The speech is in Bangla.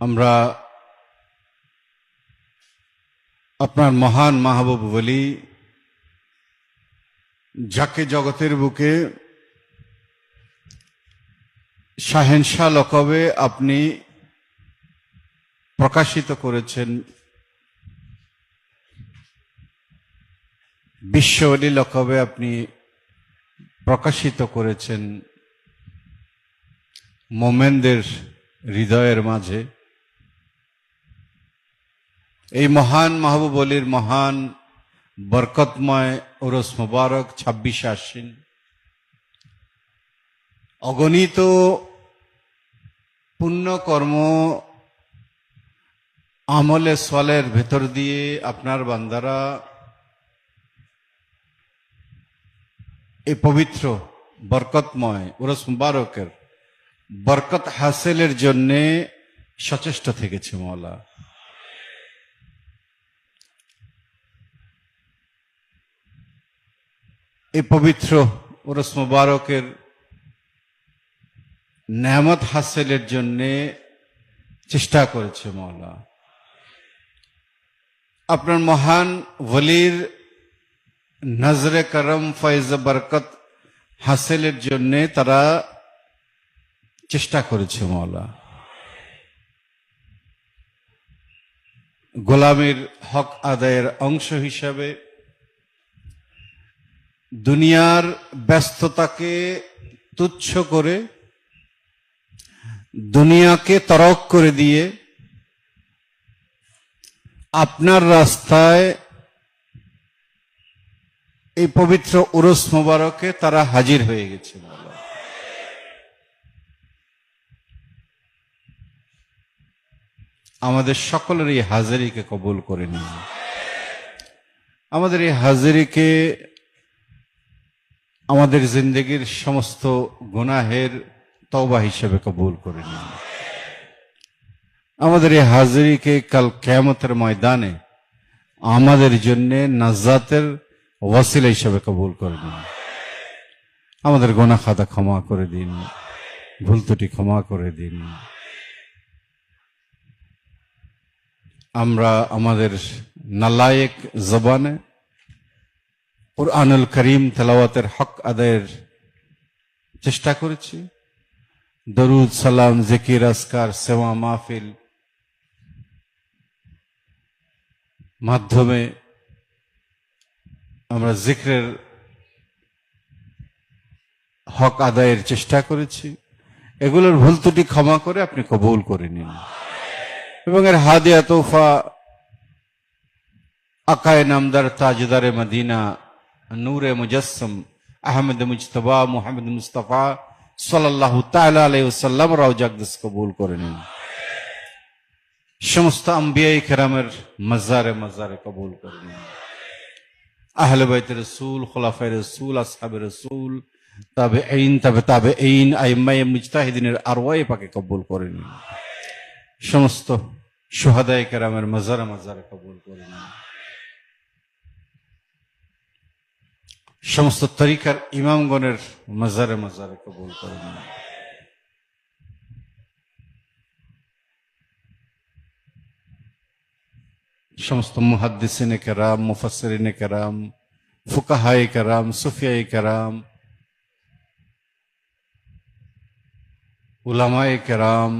আমরা আপনার মহান মাহবুব বলি যাকে জগতের বুকে শাহেনশাহ লকবে আপনি প্রকাশিত করেছেন বিশ্ববলী লকবে আপনি প্রকাশিত করেছেন মোমেনদের হৃদয়ের মাঝে। এই মহান মাহবুব অলির মহান বরকতময় ওরস মুবারক ছাব্বিশে আশ্বিন। অগণিত পুণ্যকর্ম আমলে সলের ভেতর দিয়ে আপনার বান্দারা এই পবিত্র, বরকতময় ওরস মুবারকের বরকত হাসেলের জন্যে সচেষ্ট থেকেছে মৌলা এই পবিত্র ওরস মুবারকের নেয়ামত হাসিলের জন্যে চেষ্টা করেছে মৌলা আপনার মহান ওলির নজরে করম ফয়েজ বরকত হাসিলের জন্যে তারা চেষ্টা করেছে মৌলা গোলামের হক আদায়ের অংশ হিসাবে দুনিয়ার ব্যস্ততাকে তুচ্ছ করে, দুনিয়াকে তরক করে দিয়ে আপনার রাস্তায় এই পবিত্র উরস মোবারকে তারা হাজির হয়ে গেছে। আমাদের সকলের এই হাজারিকে কবুল করে নিন। আমাদের এই হাজারিকে আমাদের জিন্দগির সমস্ত গুনাহের তওবা হিসেবে কবুল করে নিন। আমাদের এই হাজারিকে কাল কেয়ামতের ময়দানে আমাদের জন্য নাজাতের ওয়াসিলা হিসেবে কবুল করে নিন। আমাদের গোনা খাতা ক্ষমা করে দিন। ভুল ত্রুটি ক্ষমা করে দিন। আমরা আমাদের নালায়েক জবানে কোরআনুল করিম তেলাওয়াতের হক আদায়ের চেষ্টা করেছি দরুদ সালাম জিকির আসকার সেবা মাহফিল মাধ্যমে আমরা জিক্রের হক আদায়ের চেষ্টা করেছি এগুলোর ভুল ত্রুটি ক্ষমা করে আপনি কবুল করে নিন এবং এর হাদিয়া তোফা আকায় নামদার তাজদারে মদিনা নূরে মুজসম আহমদ মুজতবা, মুহাম্মদ মুস্তফা সাল্লাহ রাও জাগদস কবুল করে নিন। সমস্ত আম্বিয়াই কেরামের মজারে মজারে কবুল করে নিন। আহলে বাইত রসুল, খোলাফায় রসুল, আসহাবে রসুল তবে এইন তবে তবে এইন আইম্মাই মুজতাহিদিনের আরওয়াই পাকে কবুল করে নিন। সমস্ত সুহাদায় কেরামের মজারে মজারে কবুল করে নিন। সমস্ত তরিকার ইমামগণের মজারে মজারে কবুল করে নিন সমস্ত মুহাদ্দিসিনে কেরাম, মুফাসসিরিনে কেরাম, ফুকাহায়ে কেরাম, সুফিয়ায়ে কেরাম, উলামায়ে কেরাম